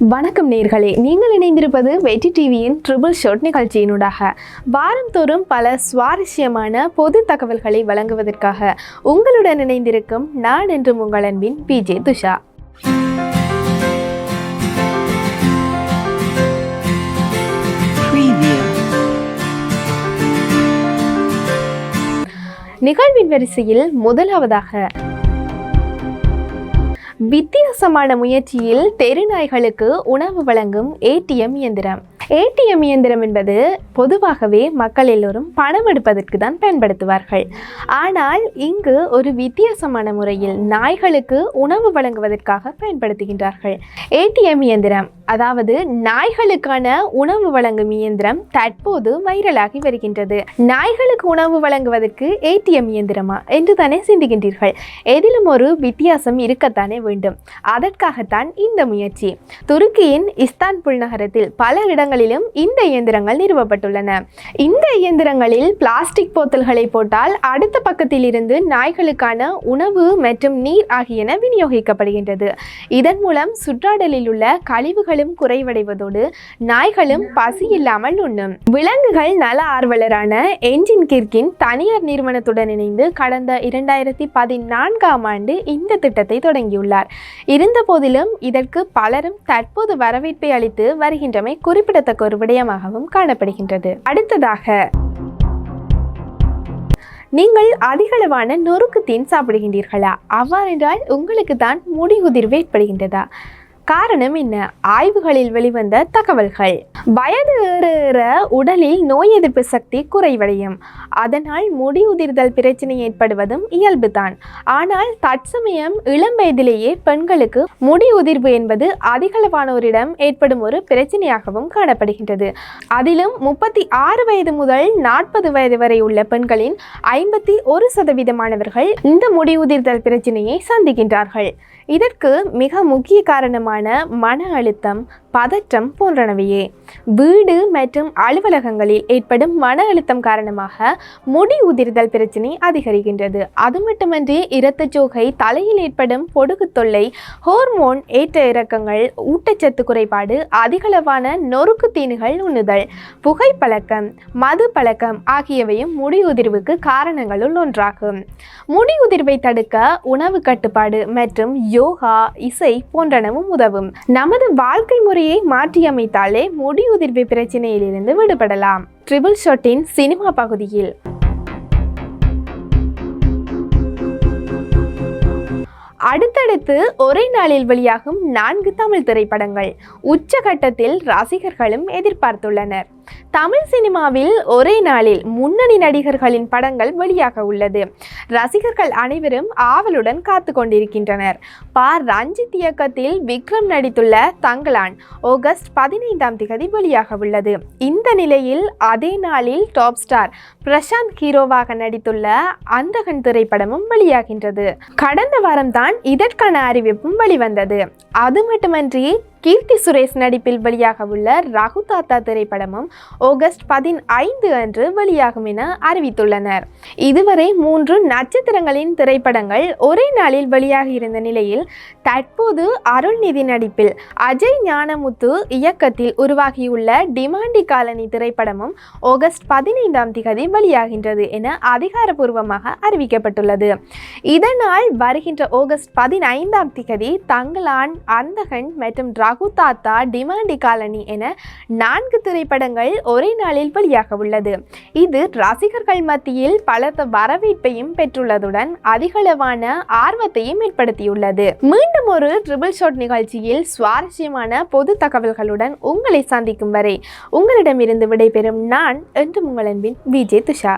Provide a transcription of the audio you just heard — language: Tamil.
வணக்கம் நேர்களே நீங்கள் இணைந்திருப்பது வெற்றி டிவியின் ட்ரிபிள் ஷோட் நிகழ்ச்சியினூடாக. வாரந்தோறும் பல சுவாரஸ்யமான பொது தகவல்களை வழங்குவதற்காக உங்களுடன் இணைந்திருக்கும் நான் என்றும் உங்கள் அன்பின் பிஜே துஷா. நிகழ்வின் வரிசையில் முதலாவதாக வித்தியாசமான முயற்சியில் தெருநாய்களுக்கு உணவு வழங்கும் ஏடிஎம் இயந்திரம். ஏடிஎம் இயந்திரம் என்பது பொதுவாகவே மக்கள் எல்லோரும் பணம் எடுப்பதற்கு தான் பயன்படுத்துவார்கள். ஆனால் இங்கு ஒரு வித்தியாசமான முறையில் நாய்களுக்கு உணவு வழங்குவதற்காக பயன்படுத்துகின்றார்கள். ஏடிஎம் இயந்திரம் அதாவது நாய்களுக்கான உணவு வழங்கும் இயந்திரம் தற்போது வைரலாகி வருகின்றது. நாய்களுக்கு உணவு வழங்குவதற்கு ஏடிஎம் இயந்திரமா? என்று தானே சிந்திக்கின்றீர்கள். எதிலும் ஒரு வித்தியாசம் இருக்கத்தானே வேண்டும். அதற்காகத்தான் இந்த முயற்சி. துருக்கியின் இஸ்தான்புல் நகரத்தில் பல இடங்களிலும் இந்த இயந்திரங்கள் நிறுவப்பட்டுள்ளன. இந்த இயந்திரங்களில் பிளாஸ்டிக் போத்தல்களை போட்டால் அடுத்த பக்கத்தில் இருந்து நாய்களுக்கான உணவு மற்றும் நீர் ஆகியன விநியோகிக்கப்படுகின்றது. இதன் மூலம் சுற்றாடலில் உள்ள கழிவுகளும் குறைவடைவதோடு நாய்களும் பசி இல்லாமல் உண்ணும். விலங்குகள் நல ஆர்வலரான என்ஜின் கிர்கின் தனியார் நிறுவனத்துடன் இணைந்து கடந்த இரண்டாயிரத்தி பதினான்காம் ஆண்டு இந்த திட்டத்தை தொடங்கியுள்ளார். இருந்த போதிலும் இதற்கு பலரும் தற்போது வரவேற்பை அளித்து வருகின்றமை குறிப்பிடத்தக்க ஒரு விடயமாகவும் காணப்படுகின்றது. அடுத்ததாக நீங்கள் அதிகளவான நொறுக்கு தேன் சாப்பிடுகின்றீர்களா? அவ்வாறென்றால் உங்களுக்கு தான் முடி உதிர்வு ஏற்படுகின்றதா? காரணம் என்ன? ஆய்வுகளில் வெளிவந்த தகவல்கள். வயது ஏற ஏற உடலில் நோய் எதிர்ப்பு சக்தி குறைவடையும். அதனால் முடி உதிர்தல் பிரச்சனை ஏற்படுவதும் இயல்புதான். ஆனால் தற்சமயம் இளம் வயதிலேயே பெண்களுக்கு முடி உதிர்வு என்பது அதிகளவானோரிடம் ஏற்படும் ஒரு பிரச்சனையாகவும் காணப்படுகின்றது. அதிலும் முப்பத்தி ஆறு வயது முதல் நாற்பது வயது வரை உள்ள பெண்களின் ஐம்பத்தி ஒரு சதவீதமானவர்கள் இந்த முடி உதிர்தல் பிரச்சனையை சந்திக்கின்றார்கள். இதற்கு மிக முக்கிய காரணமான மன அழுத்தம் பதற்றம் போன்றனவையே. வீடு மற்றும் அலுவலகங்களில் ஏற்படும் மன அழுத்தம் காரணமாக முடி உதிர்தல் பிரச்சனை அதிகரிக்கின்றது. அது மட்டுமன்றி இரத்தச்சோகை தலையில் ஏற்படும் பொடுகு தொல்லை ஹோர்மோன் ஏற்ற இறக்கங்கள் ஊட்டச்சத்து குறைபாடு அதிகளவான நொறுக்கு தீனுகள் உண்ணுதல் புகைப்பழக்கம் மது பழக்கம் ஆகியவையும் முடி உதிர்வுக்கு காரணங்களுள் ஒன்றாகும். முடி உதிர்வை தடுக்க உணவு கட்டுப்பாடு மற்றும் யோகா இசை போன்றனவும் உதவும். நமது வாழ்க்கை முறை முறையை மாற்றியமைத்தாலே முடி உதிர்வு பிரச்சனையிலிருந்து விடுபடலாம். ட்ரிபிள் ஷாட்டின் சினிமா பகுதியில். அடுத்தடுத்து ஒரே நாளில் வெளியாகும் நான்கு தமிழ் திரைப்படங்கள். உச்சகட்டத்தில் ரசிகர்களும் எதிர்பார்த்துள்ளனர். தமிழ் சினிமாவில் ஒரே நாளில் முன்னணி நடிகர்களின் படங்கள் வெளியாக உள்ளது. ரசிகர்கள் அனைவரும் ஆவலுடன் காத்து கொண்டிருக்கின்றனர். பா. ரஞ்சித் இயக்கத்தில் விக்ரம் நடித்துள்ள தங்களான் ஆகஸ்ட் பதினைந்தாம் திகதி வெளியாக உள்ளது. இந்த நிலையில் அதே நாளில் டாப் ஸ்டார் பிரசாந்த் ஹீரோவாக நடித்துள்ள அந்தகன் திரைப்படமும் வெளியாகின்றது. கடந்த வாரம்தான் இதற்கான அறிவிப்பும் வெளிவந்தது. அது மட்டுமன்றி கீர்த்தி சுரேஷ் நடிப்பில் வெளியாக உள்ள ரகு தாத்தா திரைப்படமும் ஆகஸ்ட் பதினைந்து அன்று வெளியாகும் என அறிவித்துள்ளனர். இதுவரை மூன்று நட்சத்திரங்களின் திரைப்படங்கள் ஒரே நாளில் வெளியாக இருந்த நிலையில் தற்போது அருள்நிதி நடிப்பில் அஜய் ஞானமுத்து இயக்கத்தில் உருவாகியுள்ள டிமாண்டி காலனி திரைப்படமும் ஆகஸ்ட் பதினைந்தாம் திகதி வெளியாகின்றது என அதிகாரப்பூர்வமாக அறிவிக்கப்பட்டுள்ளது. இதனால் வருகின்ற ஆகஸ்ட் பதினைந்தாம் திகதி தங்களான் அந்தகன் மற்றும் ராகு தாத்தா டிமாண்டி காலனி என நான்கு திரைப்படங்கள் ஒரே நாளில் வெளியாக உள்ளது. இது ரசிகர்கள் மத்தியில் பலத்த வரவேற்பையும் பெற்றுள்ளதுடன் அதிகளவான ஆர்வத்தையும் ஏற்படுத்தியுள்ளது. மீண்டும் ஒரு ட்ரிபிள் ஷாட் நிகழ்ச்சியில் சுவாரஸ்யமான பொது தகவல்களுடன் உங்களை சந்திக்கும் வரை உங்களிடமிருந்து விடைபெறும் நான் என்று உங்கள் அன்பின் விஜய் துஷா.